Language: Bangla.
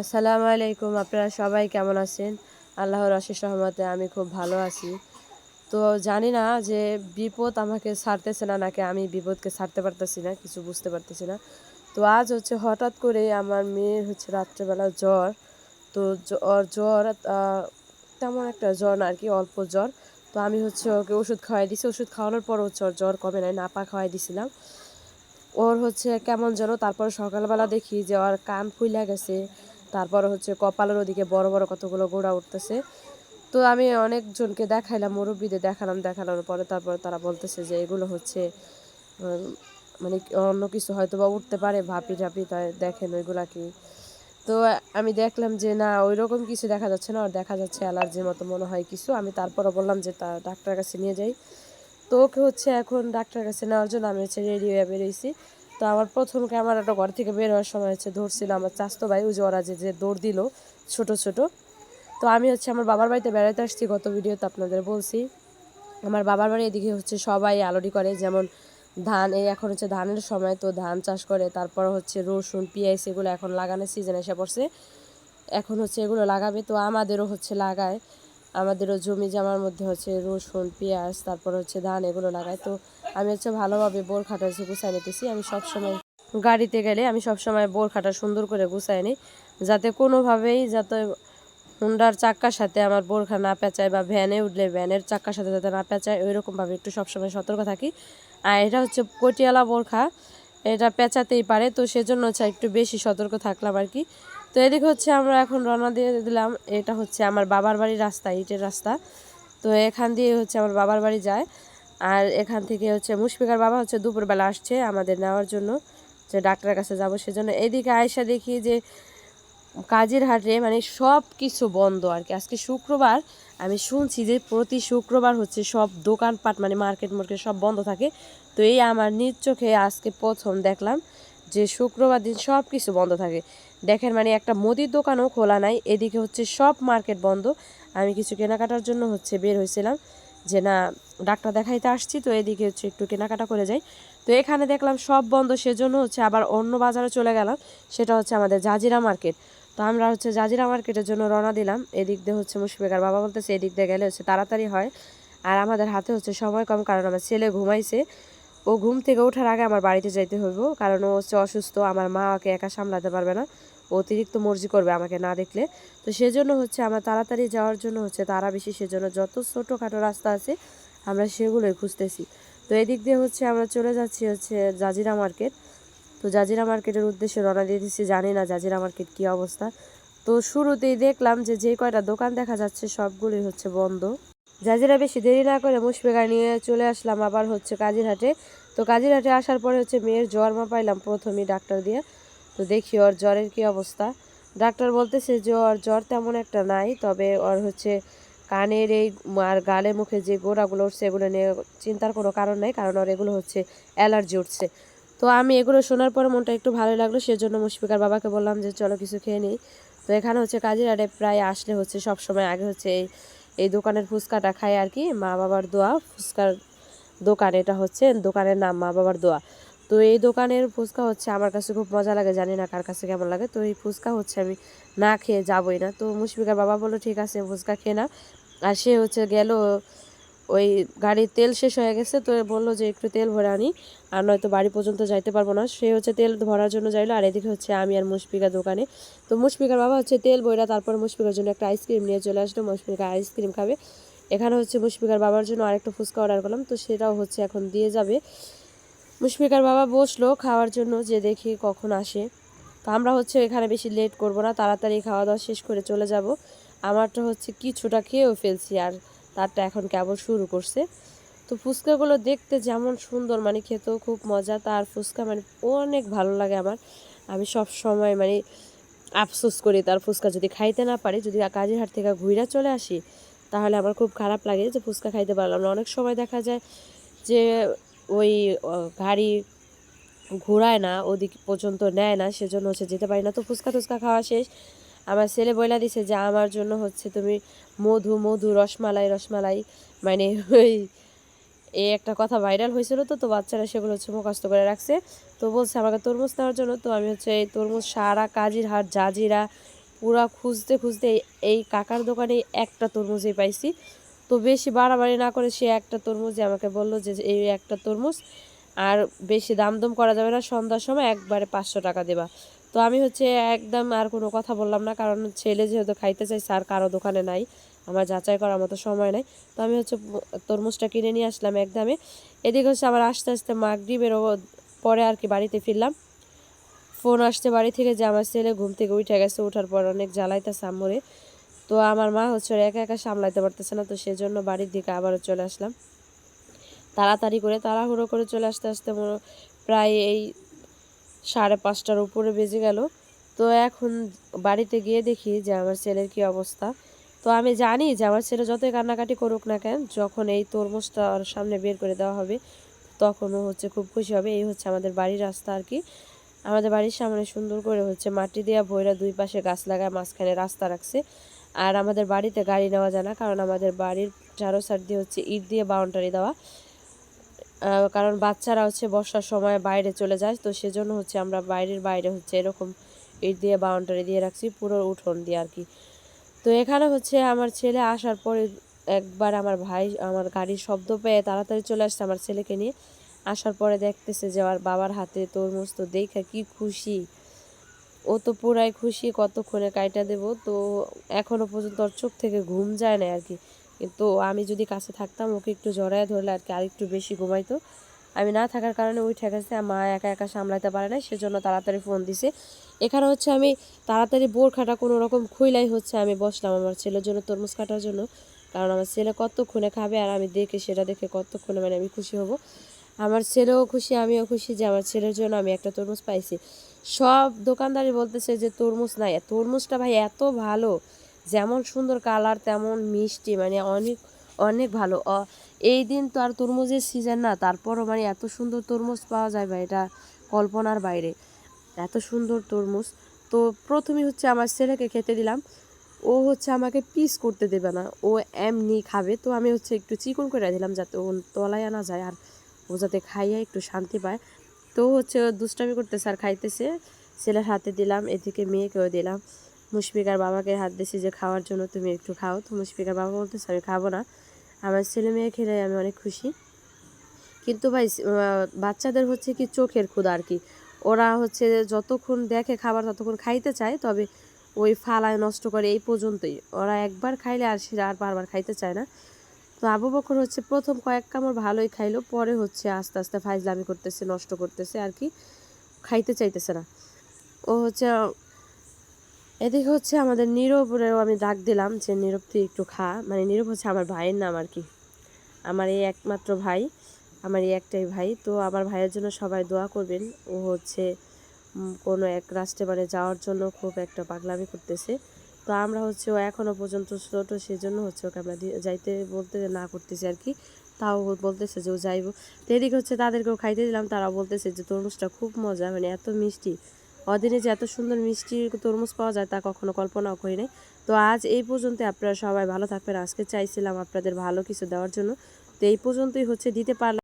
আসসালামু আলাইকুম, আপনারা সবাই কেমন আছেন? আল্লাহর আশিস রহমতে আমি খুব ভালো আছি। তো জানি না যে বিপদ আমাকে ছাড়তেছে না, নাকি আমি বিপদকে ছাড়তে পারতেছি না, কিছু বুঝতে পারতেছি না। তো আজ হচ্ছে হঠাৎ করে আমার মেয়ের হচ্ছে রাত্রেবেলা জ্বর। তো জ্বর জ্বর তেমন একটা জ্বর না আর কি, অল্প জ্বর। তো আমি হচ্ছে ওকে ওষুধ খাওয়াই দিছি। ওষুধ খাওয়ানোর পর হচ্ছে ওর জ্বর কমে নাই নাপা খাওয়াই দিছিলাম। ওর হচ্ছে কেমন যেন, তারপর সকালবেলা দেখি যে ওর কান ফুইলা গেছে। তারপর হচ্ছে কপালের ওদিকে বড় বড় কতগুলো গোড়া উঠতেছে। তো আমি অনেকজনকে দেখাইলাম, মুরব্বীদের দেখালাম, দেখানোর পরে তারপর তারা বলতেছে যে এগুলো হচ্ছে মানে অন্য কিছু হয়তো বা উঠতে পারে, ভাপি টাপি তাই দেখেন ওইগুলা কি। তো আমি দেখলাম যে না ওই রকম কিছু দেখা যাচ্ছে না, আর দেখা যাচ্ছে অ্যালার্জির মতো মনে হয় কিছু। আমি তারপরও বললাম যে তা ডাক্তারের কাছে নিয়ে যাই। তো ওকে হচ্ছে এখন ডাক্তারের কাছে নেওয়ার জন্য আমি হচ্ছে রেডি হয়ে বেরিয়েছি তো আমার প্রথম ক্যামেরাটা ঘর থেকে বের হওয়ার সময় হচ্ছে ধরছিল আমার চাস্তো ভাই ওরা যে যে দৌড় দিল, ছোট ছোট। তো আমি হচ্ছে আমার বাবার বাড়িতে বেড়াতে আসছি গত ভিডিওতে আপনাদের বলছি। আমার বাবার বাড়ি এদিকে হচ্ছে সবাই আলোডি করে, যেমন ধান, এই এখন হচ্ছে ধানের সময় তো ধান চাষ করে, তারপর হচ্ছে রসুন, পেঁয়াজ, এগুলো এখন লাগানোর সিজন এসে পড়ছে। এখন হচ্ছে এগুলো লাগাবে, তো আমাদেরও হচ্ছে লাগায়। আমাদেরও জমি জামার মধ্যে হচ্ছে রসুন, পেঁয়াজ, তারপর হচ্ছে ধান এগুলো লাগাই। তো আমি হচ্ছে ভালোভাবে বোর খাটা হচ্ছে গুছাই নিতেছি। আমি সবসময় গাড়িতে গেলে আমি সবসময় বোর খাটা সুন্দর করে গুছাই নিই, যাতে কোনোভাবেই যাতে হুন্ডার চাক্কার সাথে আমার বোরখা না পেঁচায় বা ভ্যানে উঠলে ভ্যানের চাক্কার সাথে যাতে না পেঁচায় ওই রকমভাবে একটু সবসময় সতর্ক থাকি। আর এটা হচ্ছে পটিয়ালা বোরখা, এটা পেঁচাতেই পারে। তো সেজন্য হচ্ছে একটু বেশি সতর্ক থাকলাম আর কি। তো এদিকে হচ্ছে আমরা এখন রওনা দিয়ে দিলাম। এটা হচ্ছে আমার বাবার বাড়ির রাস্তা, ইটের রাস্তা। তো এখান দিয়ে হচ্ছে আমার বাবার বাড়ি যায়। আর এখান থেকে হচ্ছে মুশফিকার বাবা হচ্ছে দুপুরবেলা আসছে আমাদের নেওয়ার জন্য। যে ডাক্তারের কাছে যাব সেজন্য। এদিকে আয়সা দেখি যে কাজের হাটে মানে সব কিছু বন্ধ আর কি। আজকে শুক্রবার আমি শুনছি যে প্রতি শুক্রবার হচ্ছে সব দোকানপাট মানে মার্কেট মার্কেট সব বন্ধ থাকে। তো এই আমার নিজ চোখে আজকে প্রথম দেখলাম যে শুক্রবার দিন সব কিছু বন্ধ থাকে। দেখেন মানে একটা মুদির দোকানও খোলা নাই, এদিকে হচ্ছে সব মার্কেট বন্ধ। আমি কিছু কেনাকাটার জন্য হচ্ছে বের হয়েছিলাম যে না, ডাক্তার দেখাইতে আসছি, তো এদিকে হচ্ছে একটু কেনাকাটা করে যাই। তো এখানে দেখলাম সব বন্ধ, সেজন্য হচ্ছে আবার অন্য বাজারে চলে গেলাম, সেটা হচ্ছে আমাদের জাজিরা মার্কেট। তো আমরা হচ্ছে জাজিরা মার্কেটের জন্য রওনা দিলাম, এদিক দিয়ে হচ্ছে মুশফিকার বাবা বলতেছে, এদিক দিয়ে গেলে হচ্ছে তাড়াতাড়ি হয়। আর আমাদের হাতে হচ্ছে সময় কম, কারণ আমার ছেলে ঘুমাইছে। ও ঘুম থেকে ওঠার আগে আমার বাড়িতে যাইতে হইব, কারণ ও হচ্ছে অসুস্থ, আমার মা ওকে একা সামলাতে পারবে না। অতিরিক্ত মর্জি করবে আমাকে না দেখলে। তো সেজন্য হচ্ছে আমার তাড়াতাড়ি যাওয়ার জন্য হচ্ছে তারা বেশি, সেজন্য যত ছোটোখাটো রাস্তা আছে, আমরা সেগুলোই খুঁজতেছি। তো এদিক দিয়ে হচ্ছে আমরা চলে যাচ্ছি হচ্ছে জাজিরা মার্কেট। তো জাজিরা মার্কেটের উদ্দেশ্যে রওনা দিয়ে দিচ্ছি, জানি না জাজিরা মার্কেট কী অবস্থা। তো শুরুতেই দেখলাম যে যে কয়টা দোকান দেখা যাচ্ছে, সবগুলোই হচ্ছে বন্ধ। জাজিরা বেশি দেরি না করে মুশফিকা নিয়ে চলে আসলাম আবার হচ্ছে কাজিরহাটে। তো কাজিরহাটে আসার পরে হচ্ছে মেয়ের জ্বর মা পাইলাম প্রথমেই ডাক্তার দিয়ে। তো দেখি ওর জ্বরের কি অবস্থা। ডাক্তার বলতেছে যে ওর জ্বর তেমন একটা নাই, তবে ওর হচ্ছে কানের এই আর গালে মুখে যে গোড়াগুলো উঠছে এগুলো নিয়ে চিন্তার কোনো কারণ নেই, কারণ ওর এগুলো হচ্ছে অ্যালার্জি উঠছে। তো আমি এগুলো শোনার পরে মনটা একটু ভালো লাগল, সেজন্য মুশফিকার বাবাকে বললাম যে চলো কিছু খেয়ে নিই। তো এখানে হচ্ছে কাজিরাটে প্রায় আসলে হচ্ছে সব সময় আগে হচ্ছে এই এই দোকানের ফুচকাটা খাই আর কি, মা বাবার দোয়া, ফুচকার দোকান, এটা হচ্ছে দোকানের নাম মা বাবার দোয়া। তো এই দোকানের ফুচকা হচ্ছে আমার কাছে খুব মজা লাগে, জানি না কার কাছে কেমন লাগে। তো এই ফুচকা হচ্ছে আমি না খেয়ে যাবই না। তো মুশফিকার বাবা বলল, ঠিক আছে, ফুচকা খেয়ে না আর সে হচ্ছে গেল ওই গাড়ির তেল শেষ হয়ে গেছে, তো বলল যে একটু তেল ভরে আনি, আর নয়তো বাড়ি পর্যন্ত যাইতে পারব না। সে হচ্ছে তেল ভরার জন্য যাইলো, আর এদিকে হচ্ছে আমি আর মুশফিকা দোকানে। তো মুশফিকার বাবা হচ্ছে তেল বইরা, তারপর মুশফিকার জন্য একটা আইসক্রিম নিয়ে চলে আসলো, মুশফিকা আইসক্রিম খাবে। এখানে হচ্ছে মুশফিকার বাবার জন্য আরেকটা ফুচকা অর্ডার করলাম, তো সেটাও হচ্ছে এখন দিয়ে যাবে। মুশফিকার বাবা বসল খাওয়ার জন্য, যে দেখি কখন আসে। তো আমরা হচ্ছে এখানে বেশি লেট করব না, তাড়াতাড়ি খাওয়া দাওয়া শেষ করে চলে যাব। আমারটা হচ্ছে কিছুটা খেয়েও ফেলছি, আর তারটা এখন কেবল শুরু করছে। তো ফুচকাগুলো দেখতে যেমন সুন্দর মানে খেতেও খুব মজা। তার ফুচকা মানে অনেক ভালো লাগে আমার। আমি সব সময় মানে আফসোস করি তার ফুচকা যদি খাইতে না পারি, যদি কাজের হাট থেকে ঘুরে চলে আসি, তাহলে আমার খুব খারাপ লাগে যে ফুচকা খাইতে পারলাম না। অনেক সময় দেখা যায় যে ওই গাড়ি ঘোরায় না, ওদিক পর্যন্ত নেয় না, সেজন্য হচ্ছে যেতে পারি না। তো ফুচকা টুচকা খাওয়া শেষ। আমার ছেলে বইলা দিছে যে, আমার জন্য হচ্ছে তুমি মধু মধু, রসমালাই রসমালাই। মানে ওই, এই একটা কথা ভাইরাল হয়েছিল তো তো বাচ্চারা সেগুলো হচ্ছে মুখস্থ করে রাখছে। তো বলছে, আমাকে তরমুজ নেওয়ার জন্য। তো আমি হচ্ছে এই তরমুজ, সারা কাজির হাট, জাজিরা, পুরা খুঁজতে খুঁজতে এই- কাকার দোকানে একটা তরমুজই পাইছি। তো বেশি বাড়াবাড়ি না করে সে একটা তরমুজে আমাকে বলল যে এই একটা তরমুজ। আর বেশি দাম দম করা যাবে না, সন্ধ্যার সময় একবারে পাঁচশো টাকা দেবা। তো আমি হচ্ছে একদম আর কোনো কথা বললাম না, কারণ ছেলে যেহেতু খাইতে চাইছে স্যার কারও দোকানে নাই, আমার যাচাই করার মতো সময় নাই। তো আমি হচ্ছে তরমুজটা কিনে নিয়ে আসলাম একদমে। এদিকে হচ্ছে আমার আস্তে আস্তে মাগডি মাগরিবের পরে আর কি বাড়িতে ফিরলাম। ফোন আসছে বাড়ি থেকে যে আমার ছেলে ঘুম থেকে উঠে গেছে ওঠার পর অনেক জ্বালাইতেছে আম্মরে। তো আমার মা হচ্ছে একা একা সামলাইতে পারতেছে না, তো সেজন্য বাড়ির দিকে আবারও চলে আসলাম। তাড়াতাড়ি করে তাড়াহুড়ো করে চলে আসতে আসতে প্রায় এই সাড়ে পাঁচটার উপরে বেজে গেল। তো এখন বাড়িতে গিয়ে দেখি যে আমার ছেলের কি অবস্থা। তো আমি জানি যে আমার ছেলে যতই কান্নাকাটি করুক না কেন, যখন এই তরমুজটা ওর সামনে বের করে দেওয়া হবে তখনও হচ্ছে খুব খুশি হবে। এই হচ্ছে আমাদের বাড়ির রাস্তা আর কি। আমাদের বাড়ির সামনে সুন্দর করে হচ্ছে মাটি দেওয়া বইরা দুই পাশে গাছ লাগায়, মাঝখানে রাস্তা রাখছে। আর আমাদের বাড়িতে গাড়ি নেওয়া যায় না, কারণ আমাদের বাড়ির চারো সাইড দিয়ে হচ্ছে ইট দিয়ে বাউন্ডারি দেওয়া। কারণ বাচ্চারা হচ্ছে বর্ষার সময় বাইরে চলে যায়, তো সেজন্য হচ্ছে আমরা বাইরের বাইরে হচ্ছে এরকম ইট দিয়ে বাউন্ডারি দিয়ে রাখছি, পুরো উঠোন দিয়ে আর কি। তো এখানে হচ্ছে আমার ছেলে আসার পরে একবার আমার ভাই, আমার গাড়ির শব্দ পেয়ে তাড়াতাড়ি চলে আসছে আমার ছেলেকে নিয়ে। আসার পরে দেখতেছে যে আমার বাবার হাতে তরমুজ তো দেখা কি খুশি। ও তো পুরাই খুশি, কতক্ষণে কাইটা দেব? তো এখনও পর্যন্ত ওর চোখ থেকে ঘুম যায় না আর কি। কিন্তু আমি যদি কাছে থাকতাম, ওকে একটু জড়ায় ধরলে আর কি আরেকটু বেশি ঘুমাইতো। আমি না থাকার কারণে ওই ঠেকাছে মা একা একা সামলাইতে পারে না সেজন্য তাড়াতাড়ি ফোন দিছে। এখানে হচ্ছে আমি তাড়াতাড়ি বোরখাটা কোনো রকম খুইলাই হচ্ছে আমি বসলাম আমার ছেলের জন্য, তরমুজ কাটার জন্য। কারণ আমার ছেলে কতক্ষণে খাবে আর আমি দেখে, সেটা দেখে কতক্ষণে মানে আমি খুশি হব। আমার ছেলেও খুশি, আমিও খুশি যে আমার ছেলের জন্য আমি একটা তরমুজ পাইছি। সব দোকানদারই বলতেছে যে তরমুজ নাই। তরমুজটা ভাই এত ভালো যেমন সুন্দর কালার, তেমন মিষ্টি মানে অনেক অনেক ভালো। এই দিন তো আর তরমুজের সিজন না, তারপরও মানে এত সুন্দর তরমুজ পাওয়া যায় ভাই, এটা কল্পনার বাইরে। এত সুন্দর তরমুজ। তো প্রথমে হচ্ছে আমার ছেলেকে খেতে দিলাম। ও হচ্ছে আমাকে পিস করতে দেবে না, ও এমনি খাবে। তো আমি হচ্ছে একটু চিকন করে দিলাম যাতে ও তলায় আনা যায় আর ও যাতে খাইয়ে একটু শান্তি পায়। তো হচ্ছে দুষ্টামি করতেছে আর খাইতেছে। ছেলের হাতে দিলাম, এদিকে মেয়েকেও দিলাম। মুশফিকার বাবাকে হাত দিয়েছি যে খাওয়ার জন্য তুমি একটু খাও। তো মুশফিকার বাবা বলতেছে, আমি খাব না। আমার ছেলে মেয়ে খেলে আমি অনেক খুশি। কিন্তু ভাই বাচ্চাদের হচ্ছে কি চোখের ক্ষুধা আর কি। ওরা হচ্ছে যতক্ষণ দেখে খাবার ততক্ষণ খাইতে চায়, তবে ওই ফালায় নষ্ট করে এই পর্যন্তই। ওরা একবার খাইলে আর সে আর বারবার খাইতে চায় না। তো আবু বকর হচ্ছে প্রথম কয়েক কামড় ভালোই খাইলো, পরে হচ্ছে আস্তে আস্তে ফাইজলামি করতেছে, নষ্ট করতেছে আর কি, খাইতে চাইতেছে না। ও হচ্ছে এদিকে হচ্ছে আমাদের নীরবেও আমি ডাক দিলাম যে, নীরব, তুই একটু খা। মানে নীরব হচ্ছে আমার ভাইয়ের নাম আর কি। আমার এই একমাত্র ভাই, আমার এই একটাই ভাই। তো আমার ভাইয়ের জন্য সবাই দোয়া করবেন। ও হচ্ছে কোনো এক রাষ্ট্রে মানে যাওয়ার জন্য খুব একটা পাগলামি করতেছে। তো আমরা হচ্ছে ও এখনও পর্যন্ত ছোটো সেজন্য হচ্ছে ওকে আমরা যাইতে বলতে না করতেছি আর কি। তাও বলতেছে যে ও যাইবো। তো এদিকে হচ্ছে তাদেরকেও খাইতে দিলাম। তারাও বলতেছে যে, তরমুজটা খুব মজা মানে এত মিষ্টি। অদিনে যে এত সুন্দর মিষ্টি তরমুজ পাওয়া যায় তা কখনো কল্পনাও করি নাই। তো আজ এই পর্যন্ত আপনারা সবাই ভালো থাকবেন। আজকে চাইছিলাম আপনাদের ভালো কিছু দেওয়ার জন্য। তো এই পর্যন্তই হচ্ছে, দিতে পারলাম